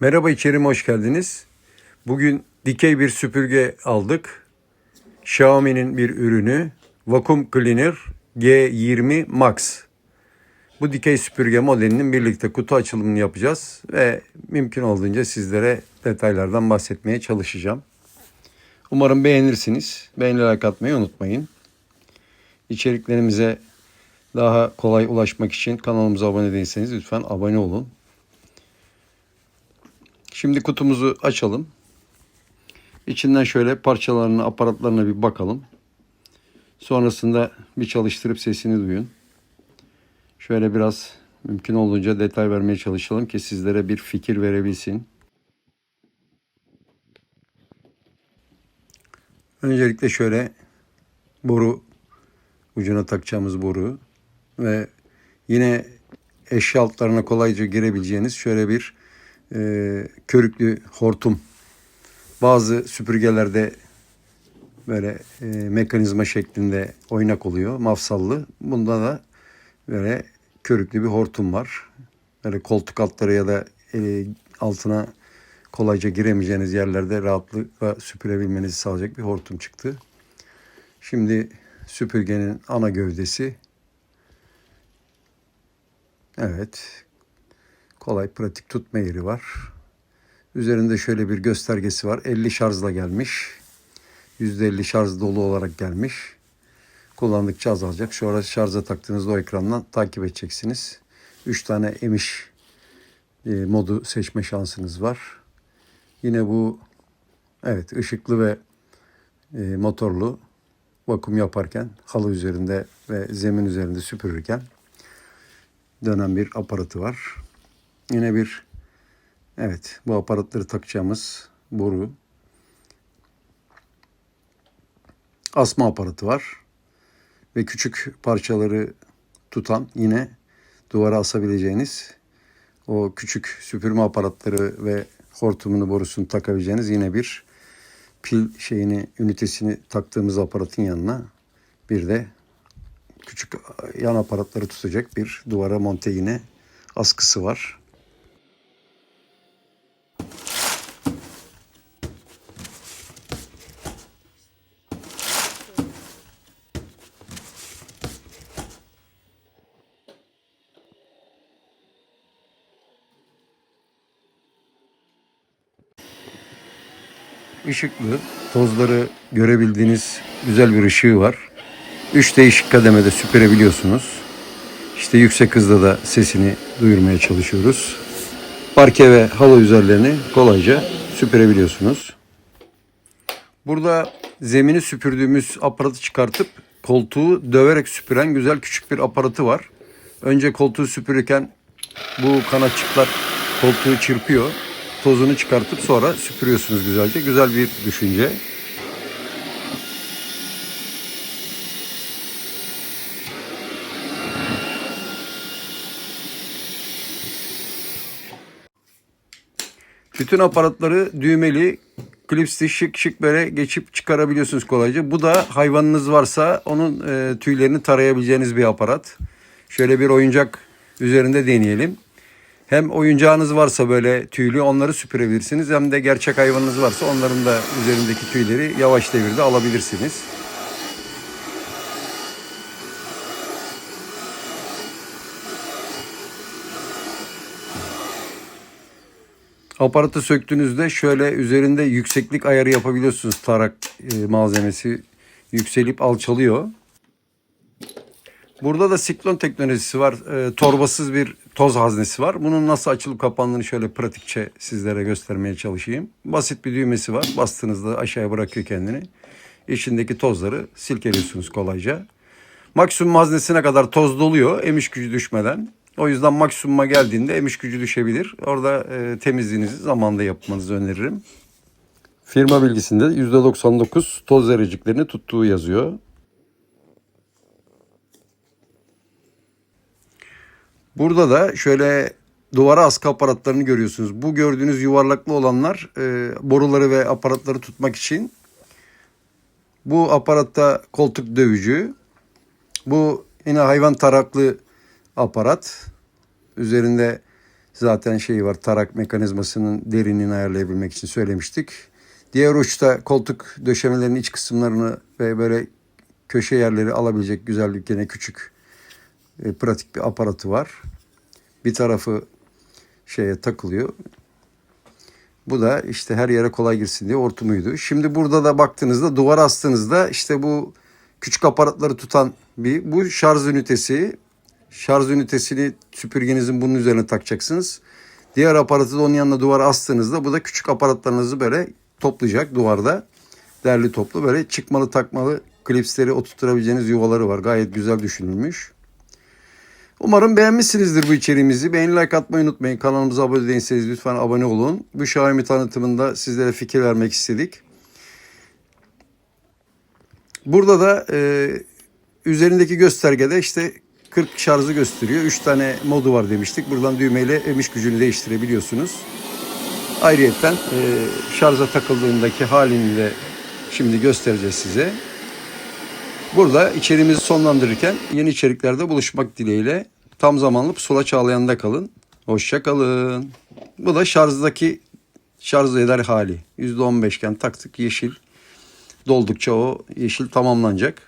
Merhaba içerim hoş geldiniz. Bugün dikey bir süpürge aldık. Xiaomi'nin bir ürünü Vacuum Cleaner G20 Max. Bu dikey süpürge modelinin birlikte kutu açılımını yapacağız ve mümkün olduğunca sizlere detaylardan bahsetmeye çalışacağım. Umarım beğenirsiniz. Beğeni atmayı unutmayın. İçeriklerimize daha kolay ulaşmak için kanalımıza abone değilseniz lütfen abone olun. Şimdi kutumuzu açalım. İçinden şöyle parçalarına, aparatlarına bir bakalım. Sonrasında bir çalıştırıp sesini duyun. Şöyle biraz mümkün olduğunca detay vermeye çalışalım ki sizlere bir fikir verebilsin. Öncelikle şöyle boru ucuna takacağımız boru ve yine eşya altlarına kolayca girebileceğiniz şöyle bir e, körüklü hortum. Bazı süpürgelerde böyle e, mekanizma şeklinde oynak oluyor, mafsallı. Bunda da böyle körüklü bir hortum var. Böyle koltuk altları ya da e, altına kolayca giremeyeceğiniz yerlerde rahatlıkla süpürebilmenizi sağlayacak bir hortum çıktı. Şimdi süpürgenin ana gövdesi. Evet. Kolay pratik tutma yeri var. Üzerinde şöyle bir göstergesi var. 50 şarjla gelmiş. %50 şarj dolu olarak gelmiş. Kullandıkça azalacak. Ara şarja taktığınızda o ekrandan takip edeceksiniz. 3 tane emiş e, modu seçme şansınız var. Yine bu evet ışıklı ve e, motorlu vakum yaparken halı üzerinde ve zemin üzerinde süpürürken dönen bir aparatı var. Yine bir evet bu aparatları takacağımız boru asma aparatı var ve küçük parçaları tutan yine duvara asabileceğiniz o küçük süpürme aparatları ve hortumunu borusunu takabileceğiniz yine bir pil şeyini ünitesini taktığımız aparatın yanına bir de küçük yan aparatları tutacak bir duvara monte yine askısı var. Işıklı, tozları görebildiğiniz güzel bir ışığı var. Üç değişik kademede süpürebiliyorsunuz. İşte yüksek hızda da sesini duyurmaya çalışıyoruz. Parke ve halı üzerlerini kolayca süpürebiliyorsunuz. Burada zemini süpürdüğümüz aparatı çıkartıp koltuğu döverek süpüren güzel küçük bir aparatı var. Önce koltuğu süpürürken bu kanatçıklar koltuğu çırpıyor. Tozunu çıkartıp sonra süpürüyorsunuz güzelce. Güzel bir düşünce. Bütün aparatları düğmeli, klipsli şık şık böyle geçip çıkarabiliyorsunuz kolayca. Bu da hayvanınız varsa onun e, tüylerini tarayabileceğiniz bir aparat. Şöyle bir oyuncak üzerinde deneyelim. Hem oyuncağınız varsa böyle tüylü onları süpürebilirsiniz. Hem de gerçek hayvanınız varsa onların da üzerindeki tüyleri yavaş devirde alabilirsiniz. Aparatı söktüğünüzde şöyle üzerinde yükseklik ayarı yapabiliyorsunuz. Tarak e, malzemesi yükselip alçalıyor. Burada da siklon teknolojisi var. E, torbasız bir toz haznesi var. Bunun nasıl açılıp kapandığını şöyle pratikçe sizlere göstermeye çalışayım. Basit bir düğmesi var. Bastığınızda aşağıya bırakıyor kendini. İçindeki tozları silkeliyorsunuz kolayca. Maksimum haznesine kadar toz doluyor emiş gücü düşmeden. O yüzden maksimuma geldiğinde emiş gücü düşebilir. Orada e, temizliğinizi zamanda yapmanızı öneririm. Firma bilgisinde %99 toz zerreciklerini tuttuğu yazıyor. Burada da şöyle duvara askı aparatlarını görüyorsunuz. Bu gördüğünüz yuvarlaklı olanlar e, boruları ve aparatları tutmak için. Bu aparatta koltuk dövücü. Bu yine hayvan taraklı aparat. Üzerinde Zaten şeyi var tarak mekanizmasının derinliğini ayarlayabilmek için söylemiştik. Diğer uçta koltuk döşemelerinin iç kısımlarını ve böyle köşe yerleri alabilecek güzel bir gene küçük e, pratik bir aparatı var. Bir tarafı şeye takılıyor. Bu da işte her yere kolay girsin diye hortumuydu. Şimdi burada da baktığınızda duvar astığınızda işte bu küçük aparatları tutan bir bu şarj ünitesi. Şarj ünitesini süpürgenizin bunun üzerine takacaksınız. Diğer aparatı da onun yanına duvara astığınızda bu da küçük aparatlarınızı böyle toplayacak duvarda. Derli toplu böyle çıkmalı takmalı klipsleri oturtabileceğiniz yuvaları var. Gayet güzel düşünülmüş. Umarım beğenmişsinizdir bu içeriğimizi. Beğeni like atmayı unutmayın. Kanalımıza abone değilseniz lütfen abone olun. Bu Xiaomi tanıtımında sizlere fikir vermek istedik. Burada da e, üzerindeki göstergede işte 40 şarjı gösteriyor. 3 tane modu var demiştik. Buradan düğmeyle emiş gücünü değiştirebiliyorsunuz. Ayrıyeten e, şarja takıldığındaki halini de şimdi göstereceğiz size. Burada içeriğimizi sonlandırırken yeni içeriklerde buluşmak dileğiyle tam zamanlı pusula çağlayanında kalın. Hoşça kalın. Bu da şarjdaki şarj eder hali. %15 iken taktık yeşil. Doldukça o yeşil tamamlanacak.